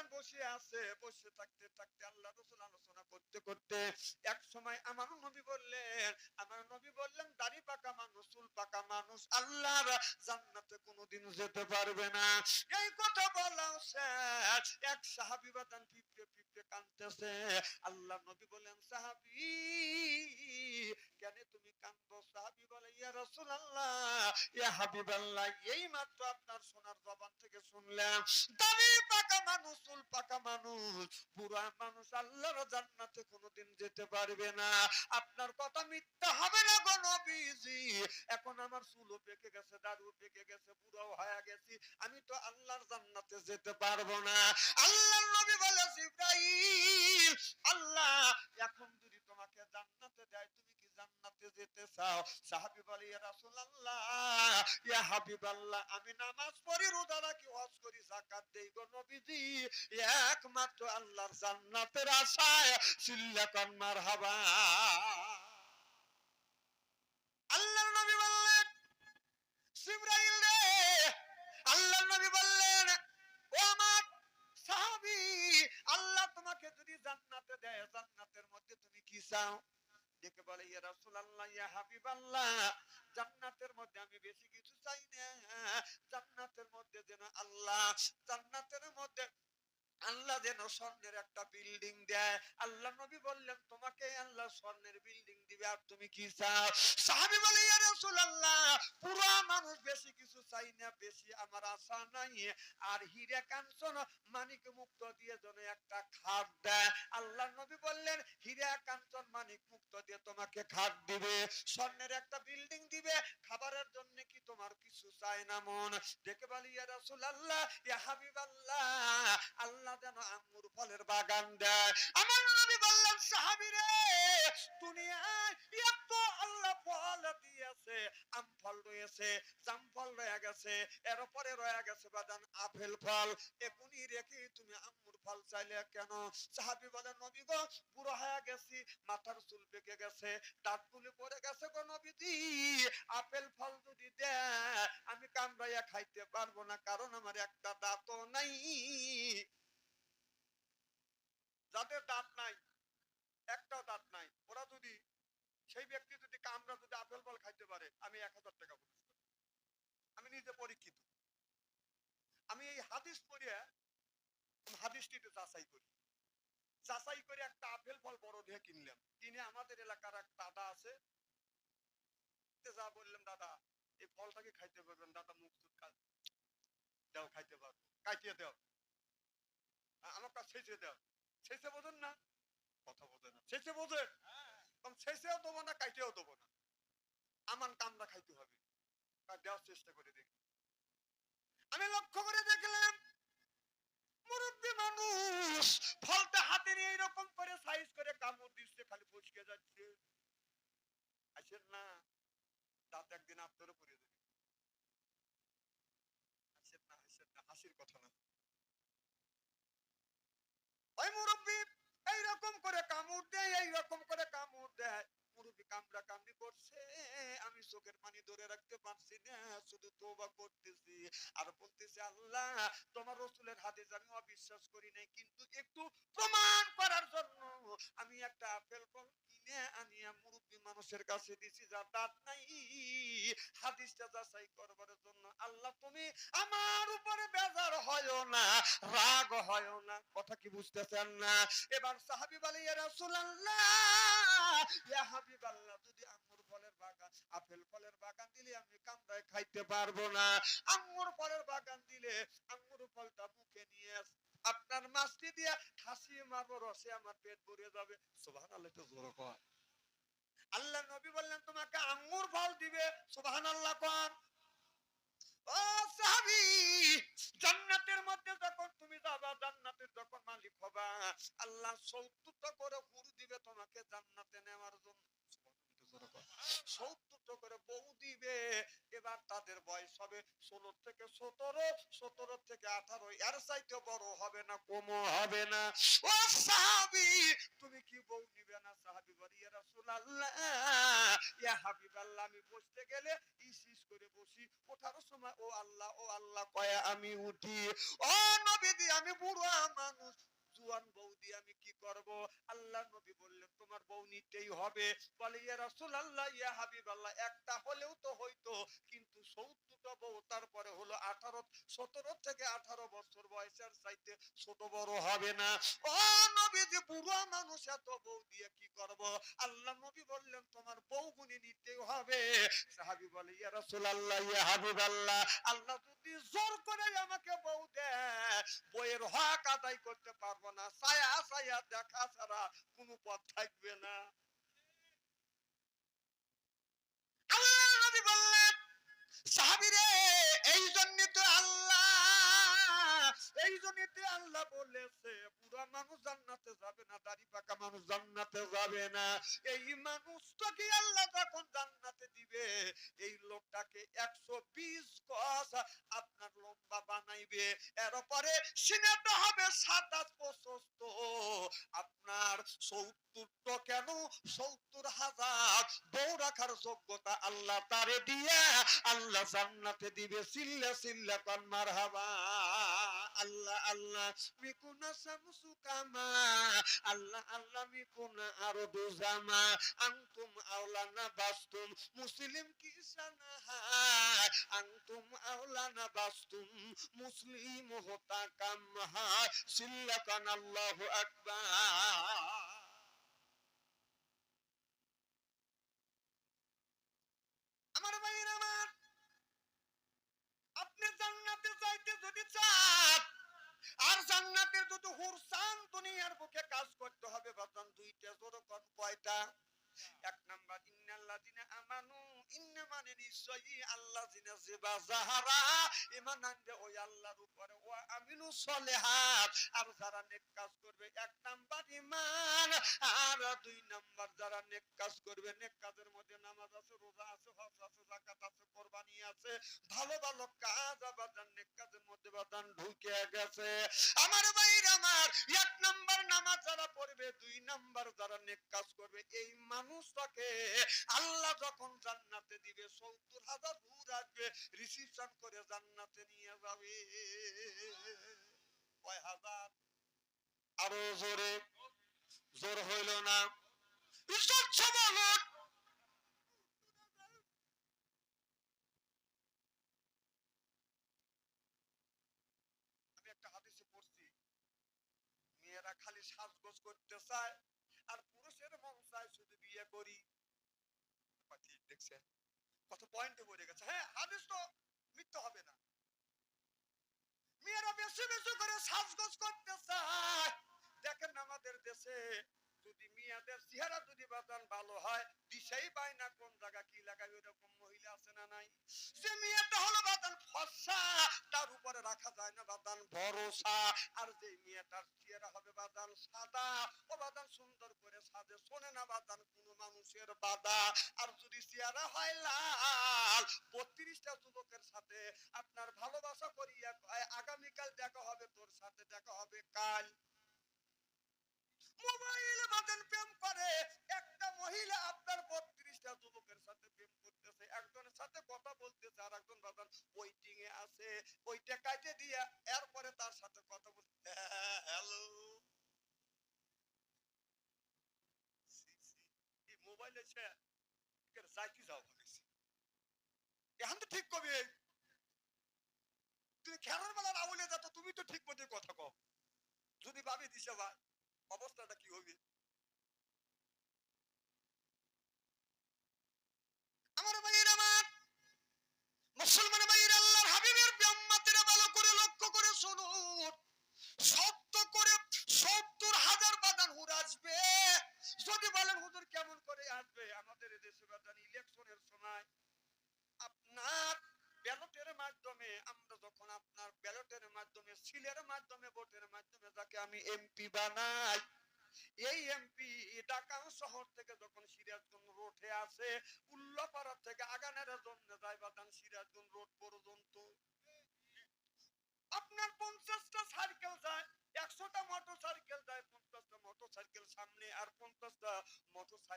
বাজান বসে আছে, বসে থাকতে থাকতে আল্লাহ রসুল আলোচনা করতে করতে এক সময় আমার নবী বললেন, আমার নবী বললেন, দাড়ি পাকা মানুষ, চুল পাকা মানুষ, আল্লাহর জান্নাতে কোনোদিন যেতে পারবে না। এই কথা বলাও স্যার এক সাহাবি বাদান পিঁপড়ে পিঁপড়ে কাঁদতেছে। আল্লাহ নবী বলেন সাহাবি কেন তুমি কান্দো, সাহাবি বলে, ইয়া ইয়া এই মাত্র আপনার সোনার জবান থেকে শুনলাম দাড়ি পাকা মানুষ পাকা মানুষ, বুড়া মানুষ আল্লাহর জান্নাতে কোনোদিন যেতে পারবে না। আপনার কথা মিথ্যা হবে না গো নবীজি। এখন আমার চুলও পেকে গেছে, দাড়িও পেকে গেছে, বুড়াও হয়ে গেছি। আমি তো আল্লাহর জান্নাতে যেতে পারব না। আল্লাহর নবী বলে ইব্রাহিম আল্লাহ, এখন যদি তোমাকে জান্নাতে দেয়, তুমি জান্নাতে যেতে চাও। সাহাবী বলে, ইয়া রাসূলুল্লাহ আমি নামাজ পড়ি, রোজা রাখি, হজ করি, যাকাত দেই গো নবীজি। একমাত্র আল্লাহর জান্নাতের আশায় সিল্লাকান মারহাবা। আল্লাহর নবী বললেন, জিবরাইল রে, আল্লাহর নবী বললেন, ও আমার সাহাবী, আল্লাহ তোমাকে যদি জান্নাতে দেয়, জান্নাতের মধ্যে তুমি কি চাও? বলে, ইয়া রাসূলুল্লাহ, ইয়া হাবিবাল্লাহ, জান্নাতের মধ্যে আমি বেশি কিছু চাই না। জান্নাতের মধ্যে যেন আল্লাহ, জান্নাতের মধ্যে আল্লাহ যেন স্বর্ণের একটা বিল্ডিং দেয়। আল্লাহ নবী বললেন, তোমাকে আল্লাহ স্বর্ণের বিল্ডিং দিবে, আর তুমি কি চাও? সাহাবী বলে, ইয়া রাসূলুল্লাহ, পুরো মানুষ বেশি কিছু চাই না, বেশি আমার আশা নাই। আর হীরা কাঞ্চন মানিক মুক্ত দিয়ে যেন একটা খাট দেয়। আল্লাহ নবী বললেন, হীরা কাঞ্চন মানিক মুক্ত দিয়ে তোমাকে খাট দিবে। স্বর্ণের একটা বিল্ডিং দিবে। খাবারের জন্য কি তোমার কিছু চাই না মন? দেখে বলি রাসূলুল্লাহ, ইয়া হাবিবাল্লাহ, আল্লাহ যেন আঙ্গুর ফলের বাগান দেয়। আমার নবী বললেন, সাহাবী রে, দুনিয়ায় আল্লাহ ফল দিয়েছে, আম ফল রয়েছে, জাম ফল রয়ে গেছে, এর পরে রয়ে গেছে বাদান আপেল ফল এখনই রেখে তুমি আঙ্গুর ফল চাইলে কেন? সাহাবী বলেন, নবী গো, বুড়ো হয়ে গেছি, মাথার চুল পেকে গেছে দাঁত তুলে পড়ে গেছে গো নবীজি। আপেল ফল যদি দেয় আমি কামড়াইয়া খাইতে পারব না, কারণ আমার একটা দাঁতও নাই। যাদের দাঁত নাই একটাও দাঁত নাই, ওরা যদি, সেই ব্যক্তি যদি কামড়া যদি আপেল ফল খাইতে পারে, আমি এক হাজার টাকা পুরস্কার। আমি নিজে পরীক্ষিত। আমি এই হাদিস পড়িয়া হাদিসটিতে যাচাই করি। যাচাই করে একটা আপেল ফল বড় দিয়ে কিনলাম। কিনে আমাদের এলাকার এক দাদা আছে। যা বললাম, দাদা, এই ফলটাকে খাইতে পারবেন। দাদা মুখ দাও, খাইতে পারব। কাইটিয়ে দাও। আমার কাছে ছেঁচে ছেঁচে বোঝেন না? কথা না। ছেঁচে তখন ছেঁচেও দেবো না কাইটেও দেবো না। আমার কামরা খাইতে হবে। দেওয়ার চেষ্টা করে দেখি। আমি লক্ষ্য করে দেখলাম মুরব্বী মানুষ, ফলটা হাতে নিয়ে এরকম করে সাইজ করে কামড় দিচ্ছে, খালি ফুচকে যাচ্ছে। আসেন না, দাঁত একদিন আপনারও পরে দেবে। আসেন না আসেন না, হাসির কথা না। ওই মুরব্বী এইরকম করে কামড় দেয়, এইরকম করে কামড় দেয়। মুরব্বী কামড়া কামড়ি করছে, আমি চোখের পানি ধরে রাখতে পারছি না, শুধু তোবা করতেছি। আর বলতেছি, আল্লাহ, তোমার রসুলের হাদিস আমি অবিশ্বাস করি নাই, কিন্তু একটু প্রমাণ করার জন্য আমি একটা আপেল মানুষের কাছে দিছি যার দাঁত নাই। হাদিসটা যাচাই করবার জন্য আল্লাহ, তুমি আমার উপরে বেজার হয় না, রাগ হয় না। কথা কি বুঝতেছেন না? এবার সাহাবি বলে, ইয়া রাসূলুল্লাহ, ইয়া যদি আঙ্গুর ফলের বাগান, আপেল ফলের বাগান দিলে আমি কামড়ায় খাইতে পারব না। আঙ্গুর ফলের বাগান দিলে আঙ্গুর ফলটা মুখে নিয়ে আপনার মাছটি দিয়ে খাসি মারবো, রসে আমার পেট ভরে যাবে। সুবহানাল্লাহ তো জোরে কর আল্লাহ নবী বললেন, তোমাকে আঙ্গুর ফল দিবে। সুবহানাল্লাহ কর ও সাহাবী, জান্নাতের মধ্যে যখন তুমি যাবা, জান্নাতের যখন মালিক হবা, আল্লাহ সত্তরটা করে হুর দিবে তোমাকে জান্নাতে নেওয়ার জন্য। সত্তরটা করে বউ দিবে, এবার তাদের বয়স হবে থেকে সতেরো সতেরো থেকে আঠারো, এর চাইতে বড় হবে না, কমও হবে না। ও সাহাবি, তুমি কি বউ নিবে না সাহাবি বলি? রাসূলুল্লাহ, ইয়া হাবিবাল্লাহ, আমি বসতে গেলে ইসিস করে বসি। ওঠার সময়, ও আল্লাহ ও আল্লাহ কয়া আমি উঠি। ও নবীদি আমি বুড়ো মানুষ। জুয়ান বৌদি, আমি কি করব? আল্লাহ নবী বললেন, তোমার বউ নিতেই হবে। বলে, ইয়া রাসূলুল্লাহ, ইয়া হাবিবাল্লাহ, একটা হলেও তো হইতো, কিন্তু বউ আল্লাহ নিতেই হবে। সাহাবি ইয়া হাবিবাল্লাহ, আল্লাহ যদি জোর করে আমাকে বউ দেয় বইয়ের হক আদায় করতে পারব না। ছায়া ছায়া, দেখা ছাড়া কোনো পথ থাকবে না আল্লাহ নবী বললেন সাহাবিরে এই জন্য আল্লাহ বলেছে পুরা মানুষ জান্নাতে যাবে না, দাড়ি পাকা মানুষ জান্নাতে যাবে না। এই মানুষটাকে আল্লাহ যখন জান্নাতে দিবে, এই লোকটাকে একশো বিশ গজ আপনার লম্বা বানাইবে। এরপরে সিনেটা হবে সাতাশ প্রশস্ত আপনার সত্তরটা কেন? সত্তর হাজার। বউ রাখার যোগ্যতা আল্লাহ তারে দিয়ে আল্লাহ জান্নাতে দিবে। সিল্লা সিল্লা কন, মারহাবা। আল্লাহ আল্লাহ মিকুনা কামা আল্লাহ আল্লাহ মিকুনা আরও দুজামা, আনতুম আওলানা বাস্তুম, মুসলিম কি সানাহা, আনতুম আওলানা বাস্তুম, মুসলিম হতা কামহা সিল্লা আল্লাহ আল্লাহু আকবার আমার ভাইয়ের আমার আপনি জান্নাতে যাইতে যদি চান আর হুর হুরসান দুনিয়ার বুকে কাজ করতে হবে বাজান দুইটা জোর কর কয়টা? এক নাম্বার, ইন্নাল্লাযিনা আমানু ইন্না মানে নিশ্চয়ই আল্লাযিনা জিবা জাহারা ঈমান আনবে ওই আল্লাহর উপরে, ওয়া আমিলু সলিহাত। আর যারা নেক কাজ করবে, এক নাম্বার ঈমান, আর দুই নাম্বার যারা নেক কাজ করবে, নেক কাজের মধ্যে নামাজ আছে, রোজা আছে, হজ আছে, যাকাত আছে, কোরবানি আছে, ভালো ভালো কাজ আবার নেক কাজের মধ্যে বাদান ঢুকে গেছে। আমার ভাইর আমার, এক নাম্বার নামাজ যারা পড়বে, দুই নাম্বার যারা নেক কাজ করবে, এই আল্লাহ যখন জান্নাতে দিবে, সত্তর হাজার রাখবে রিসিপশন করে জান্নাতে নিয়ে যাবে। কয় হাজার? আরও জোরে। জোর হইল না। আমি একটা হাদিসে পড়ছি, মেয়েরা খালি সাজগোজ করতে চায় আর পুরুষের মন চায় শুধু বিয়ে করি দেখছেন কত পয়েন্টে বলে গেছে। হ্যাঁ হাদিস তো মিথ্যে হবে না। মেয়েরা বেশি বেশি করে সাজগোজ করতে চায়। দেখেন আমাদের দেশে মেয়েদের চেহারা যদি বাদান ভালো হয়, দিশাই পায় না কোন জায়গা, কি লাগায় ওইরকম মহিলা আছে না নাই? যে মেয়েটা হলো বাদান ফর্সা, তার উপরে রাখা যায় না বাদান ভরসা। আর যে মেয়েটার চেহারা হবে বাদান সাদা, ও বাদান সুন্দর করে সাজে, শোনে না বাদান কোন মানুষের বাদা আর যদি চেহারা হয় লাল, বত্রিশটা যুবকের সাথে আপনার ভালোবাসা করিয়া আগামীকাল দেখা হবে তোর সাথে, দেখা হবে কাল। মোবাইল প্রেম করে। একটা মহিলা আপনার বত্রিশটা যুবকের সাথে প্রেম করতেছে, একজনের সাথে কথা বলতেছে আর একজন এ আছে, ওইটা কাটে এরপরে তার সাথে কথা বলতে হ্যালো যাইতে যাও এখন তো ঠিক কবি। তুমি খেলার বেলার আউলে যাতো তুমি তো ঠিক মতো কথা কও। যদি ভাবি দিছে ভাই। অবস্থাটা কি হবে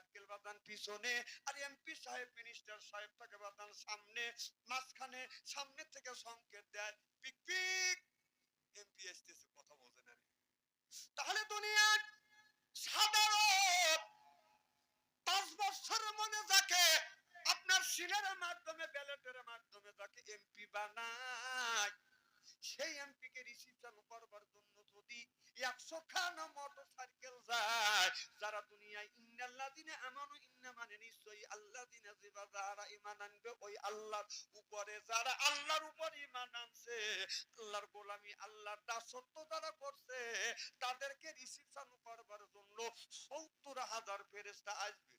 সাইকেল বাদান পিছনে, আর এমপি সাহেব মিনিস্টার সাহেব বাদান সামনে, মাঝখানে, সামনে থেকে সংকেত দেয়, পিক পিক। এমপি আসতেছে কথা বোঝে না তাহলে দুনিয়ার সাধারণ পাঁচ বছরের মনে যাকে আপনার সিলের মাধ্যমে, ব্যালটের মাধ্যমে যাকে এমপি বানায়, সেই এমপি কে রিসিপশন করবার জন্য যদি একশো খানা মোটর যারা দুনিয়ায়, ইন্নাল্লাযিনা আমানু ইন্না মানে নিশ্চয়ই আল্লাযিনা যারা ঈমান আনবে, ওই আল্লাহর উপরে, যারা আল্লাহর উপর ঈমান আনছে, আল্লাহর গোলামি, আল্লাহর দাসত্ব যারা করছে, তাদেরকে রিসিপশন করবার জন্য সত্তর হাজার ফেরেস্তা আসবে।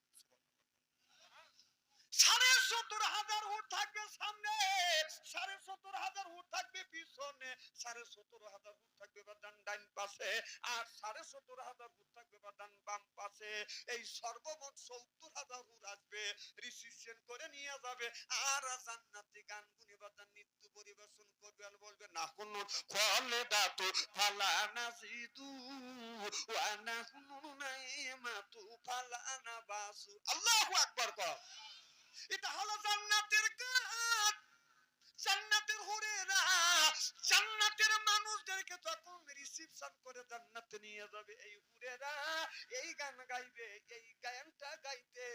সাড়ে সত্তর হাজার উট থাকবে সামনে, সাড়ে সত্তর হাজার উট থাকবে পিছনে, সাড়ে সত্তর হাজার উট থাকবে বা ডান ডান পাশে, আর সাড়ে সত্তর হাজার উট থাকবে বা ডান বাম পাশে। এই সর্বমোট সত্তর হাজার উট আসবে রিসিপশন করে নিয়ে যাবে, আর জান্নাতি গান গুনি বা তার নৃত্য পরিবেশন করবে আর বলবে, না কোন খলে দাতু ফালা নাজিদু ওয়া নাহনু নাইমাতু ফালা নাবাসু আল্লাহু আকবার কর। এটা হলো জান্নাতের গান জান্নাতের হুরেরা, জান্নাতের মানুষদেরকে তখন রিসিপশন করে জান্নাতে নিয়ে যাবে এই হুরেরা, এই গান গাইবে, এই গানটা গাইতে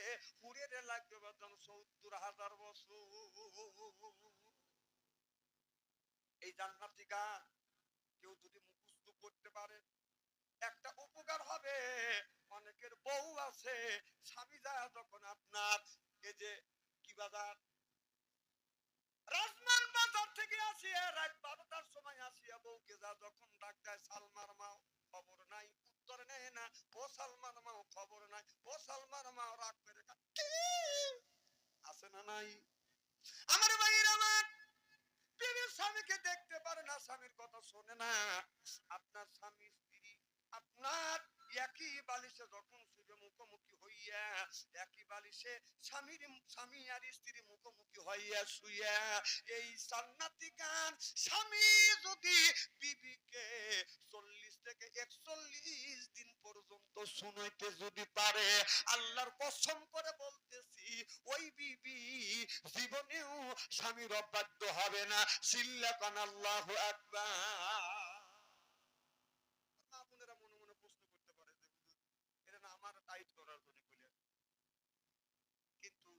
হুরেরে লাগবে বাদাম সত্তর হাজার বছর। এই জান্নাতি গান কেউ যদি মুখস্থ করতে পারে একটা উপকার হবে। অনেকের বউ আছে, স্বামী যায় যখন আপনার এই যে কি বাজার? রাজমান বাজার থেকে আসিয়া রাত বারোটার সময় আসিয়া বউকে যা যখন ডাক দেয় সালমার খবর নাই, উত্তর নেয় না। ও সালমার মাও খবর নাই, ও সালমার রাগ করে আছে না নাই? আমার ভাইয়ের আমার স্বামীকে দেখতে পারে না, স্বামীর কথা শোনে না। আপনার স্বামী আপনার একই বালিশে যখন শুয়ে মুখোমুখি হইয়া, একই বালিশে স্বামীর, স্বামী আর স্ত্রী মুখোমুখি হইয়া শুইয়া, এই জান্নাতি গান স্বামী যদি বিবিকে চল্লিশ থেকে একচল্লিশ দিন পর্যন্ত শুনাইতে যদি পারে, আল্লাহর কসম করে বলতেছি, ওই বিবি জীবনেও স্বামীর অবাধ্য হবে না। সিল্লাকান আল্লাহ আকবার আপনারা মনে মনে প্রশ্ন করতে পারে যে হুজুর, এটা না আমার টাইট করার জন্য কইলেন কিন্তু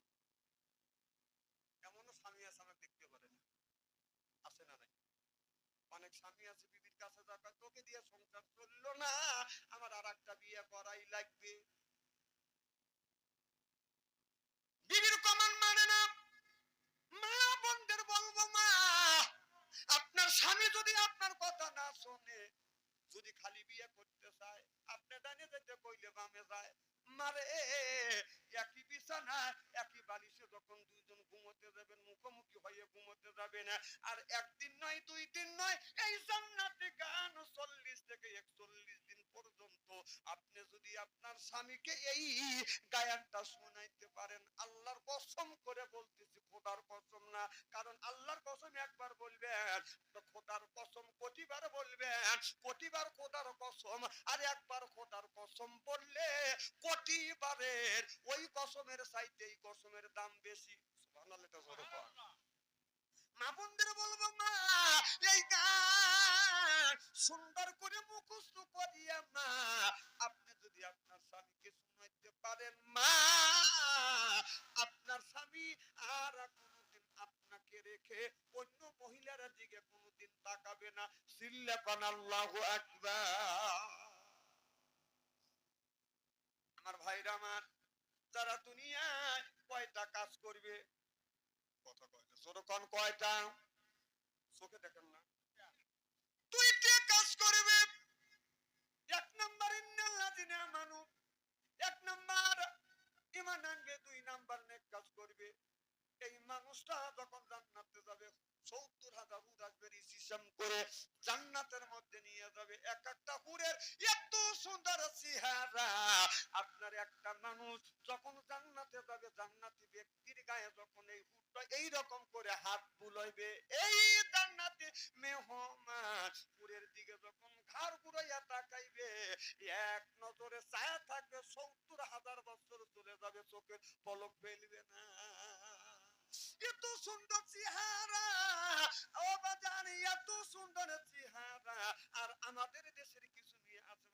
এমনও স্বামী আছে আমাকে দেখতে পারে না আছে না নাই অনেক স্বামী আছে বিবির কাছে যা কয়, তোকে দিয়ে সংসার চলল না আমার আর একটা বিয়ে করাই লাগবে। বিবির কমান মানে না মা বোনদের বলব মা আপনার স্বামী যদি আপনার কথা না শোনে যদি খালি বিয়ে করতে চায় আপনি ডানে যেতে কইলে বামে যায়। মারে একই বিছানা একই বালিশে যখন দুইজন ঘুমোতে যাবেন মুখোমুখি হয়ে ঘুমোতে যাবেন আর একদিন স্বামীকে এই গায়ানটা শোনাইতে পারেন। আল্লাহর কসম করে বলতেছি, খোদার কসম না। কারণ আল্লাহর কসম একবার বলবেন, খোদার কসম কোটিবার বলবেন কোটিবার খোদার কসম আর একবার খোদার কসম বললে কোটিবারের ওই কসমের চাইতে এই কসমের দাম বেশি। মা বোনদের বলব মা, এই গান সুন্দর করে মুখস্থ করিয়া মা আপনি যদি আপনার স্বামীকে শুনাইতে পারেন মা, আপনার স্বামী আর কোনোদিন আপনাকে রেখে অন্য মহিলারা দিকে কোনোদিন তাকাবে না। সিল্লাপান আল্লাহু আমার ভাইরা আমার, যারা দুনিয়ায় কয়টা কাজ করবে? কথা কয় না কয়টা? চোখে দেখেন না। করবে। এক নাম্বার ইন্নাল্লাযিনা আমানু এক নাম্বার ঈমান আনবে, দুই নাম্বার নেক কাজ করবে। এই মানুষটা যখন জান্নাতে যাবে, সত্তর হাজার হুর আসবে করে জান্নাতের মধ্যে নিয়ে যাবে। এক একটা হুরের এত সুন্দর চেহারা। আপনার একটা মানুষ যখন জান্নাতে যাবে, জান্নাতি ব্যক্তির গায়ে যখন এই হুরটা এই করে হাত বুলাইবে, এই জান্নাতি মেহমান। হুরের দিকে যখন ঘাড় ঘুরাইয়া তাকাইবে, এক নজরে ছায়া থাকবে, সত্তর হাজার বছর চলে যাবে পলক ফেলবে না। এত সুন্দর চেহারা, ও বাজান, এত সুন্দর চেহারা। আর আমাদের দেশের কিছু নিয়ে আছে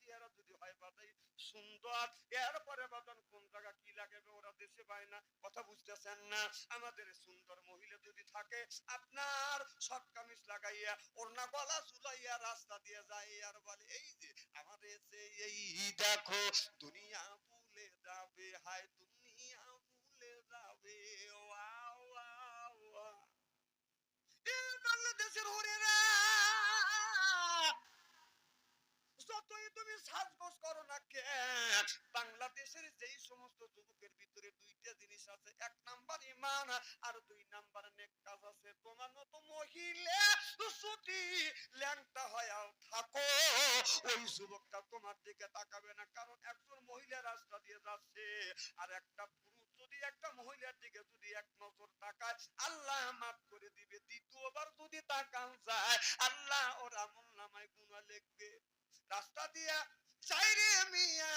চেহারা যদি হয় সুন্দর। এরপরে বাজান কোন জায়গা কি দেশে পায় না, কথা বুঝতেছেন না। আমাদের সুন্দর মহিলা যদি থাকে, আপনার শর্ট কামিজ লাগাইয়া, ওড়না গলা ঝুলাইয়া রাস্তা দিয়ে যায় আর বলে, এই যে আমাদের যে এই দেখো, দুনিয়া ভুলে যাবে, হায় দুনিয়া ভুলে যাবে বাংলাদেশের হরেরা যতই তুমি সাজগোজ করো না কেন বাংলাদেশের যেই সমস্ত যুবকের ভিতরে দুইটা জিনিস আছে এক নাম্বার ইমান আর দুই নাম্বার কাজ আছে, তোমার মতো মহিলা যদি ল্যাংটা হয়ে থাকো। ওই যুবকটা তোমার দিকে তাকাবে না, কারণ একজন মহিলা রাস্তা দিয়ে যাচ্ছে, আর একটা পুরুষ যদি একটা মহিলার দিকে যদি এক নজর তাকায়, আল্লাহ মাফ করে দিবে। দ্বিতীয়বার যদি তাকান যায়, আল্লাহ ওর আমল নামায় গুণা লিখবে। রাস্তা দিয়া চাইরে মিয়া,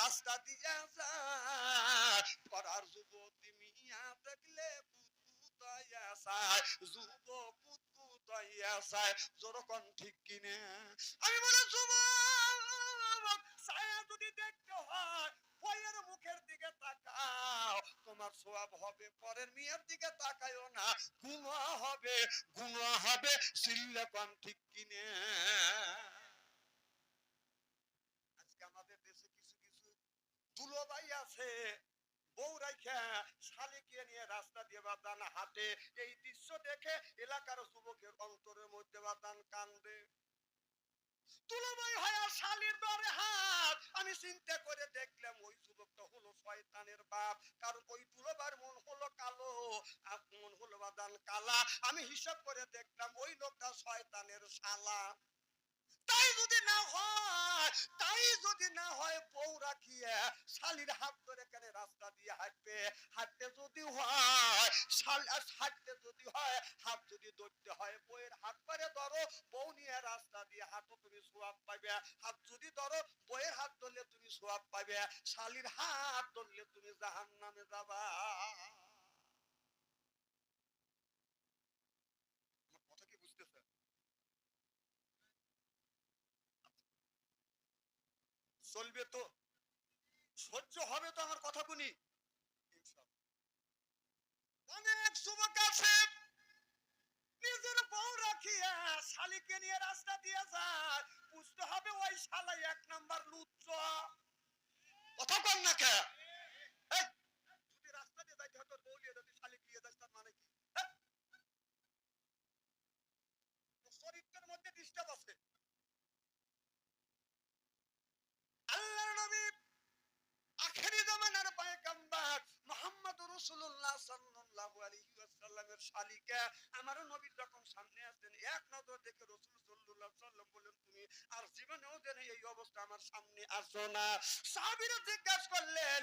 রাস্তা দিয়া যায়, করার যুবতী মিয়া দেখলে যুবক ঠিক কিনে। আমি বলে, যুবক, ছায়া যদি দেখতে হয় বইয়ের মুখের দিকে তাকাও। তোমার সোয়াব হবে, পরের মেয়ের দিকে তাকায়ও না। গুণা হবে গুণা হবে সিল্লে পান ঠিক কিনে। আজকে আমাদের দেশে কিছু কিছু দুলোবাই আছে। বউ রাইখা শালিকে নিয়ে রাস্তা দিয়ে বাদান হাতে এই দৃশ্য দেখে এলাকার যুবকের অন্তরের মধ্যে বাদান কান্দে। তুলোবাই হয় শালির দরে হাত। আমি চিন্তা করে দেখলাম ওই যুবকটা হলো শয়তানের বাপ। কারণ ওই তুলোবার মন হলো কালো মন হলো বাদান কালা। আমি হিসাব করে দেখলাম ওই লোকটা শয়তানের শালা। তাই যদি না হয়, তাই যদি না হয় বউ রাখিয়ে শালির হাত ধরে কেন রাস্তা দিয়ে হাঁটবে। হাঁটতে যদি হয়, শাল হাঁটতে যদি হয়, হাত যদি ধরতে হয়, বউয়ের হাত পারে ধরো, বউ নিয়ে রাস্তা দিয়ে হাঁটো, তুমি সোয়াব পাবে হাত যদি ধরো, বউয়ের হাত ধরলে তুমি সোয়াব পাবে শালির হাত ধরলে তুমি জাহান নামে যাবা আমার কথা কি বুঝতেছে চলবে তো। সহ্য হবে তো আমার অনেক যুবক আছে। নিজের বউ রাখিয়া শালিকে নিয়ে রাস্তা দিয়ে যায়। বুঝতে হবে ওই শালাই এক নাম্বার লুচ্চ। কথা কর না তার মানে? চরিত্রের মধ্যে ডিস্টার্ব আছে আল্লাহর নবী আখেরি জামানার পয়গম্বর মুহাম্মদ রাসূলুল্লাহ সাল্লাল্লাহু আলাইহি ওয়াসাল্লামের শালিকা আমার নবী যখন সামনে আসেন এক নজর দেখে রাসূল সাল্লাল্লাহু আলাইহি ওয়াসাল্লাম তুমি আর জীবনেও যেন এই অবস্থা আমার সামনে আসো না। সাহাবীরা জিজ্ঞাসা করলেন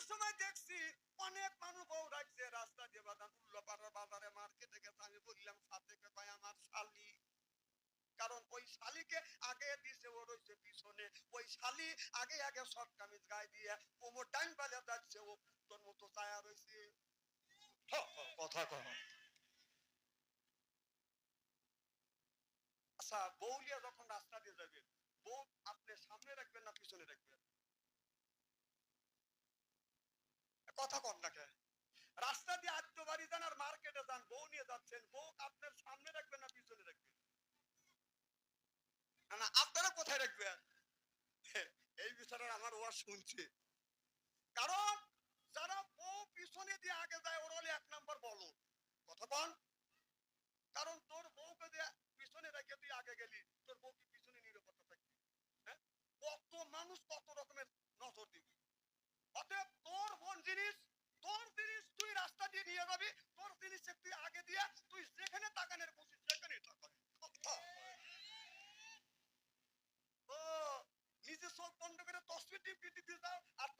সময় দেখছি অনেক মানুষ বউ রাখছে রাস্তা দিয়ে বাদান উল্লাপাড়া বাজারে মার্কেটে গেছে। আমি বললাম সাথে কয় আমার শালি। কারণ ওই শালিকে আগে দিছে ও রয়েছে পিছনে। ওই শালি আগে আগে শর্ট কামিজ গায়ে দিয়ে কোমর টাইম পালে যাচ্ছে ও তোর মতো ছায়া রয়েছে। কথা কহ আচ্ছা বউলিয়া যখন রাস্তা দিয়ে যাবে বউ আপনি সামনে রাখবেন না পিছনে রাখবেন? কথা কম না কে? রাস্তা দিয়ে আত্ম বাড়ি যান আর মার্কেটে যান বউ নিয়ে যাচ্ছেন। বউ আপনার সামনে রাখবেন না পিছনে রাখবেন? না, আপনারা কোথায় রাখবেন? এই বিষয়টা আমার ওয়াজ শুনছে। কারণ যারা বউ পিছনে দিয়ে আগে যায় ওরা হলে এক নাম্বার বলো। কথা বল কারণ তোর বউকে দিয়ে পিছনে রেখে তুই আগে গেলি তোর বউ কি পিছনে নিরাপত্তা থাকবে? হ্যাঁ? কত মানুষ কত রকমের নজর দিবি। অতএব জিনিস, তোর জিনিস তুই রাস্তা দিয়ে নিয়ে যাবি, তোর জিনিস তুই আগে দিয়ে, তুই যেখানে তাকানের বসিস সেখানে তাকান ও, নিজে সব বন্ধ করে তসবি টিপ দিতে দাও আর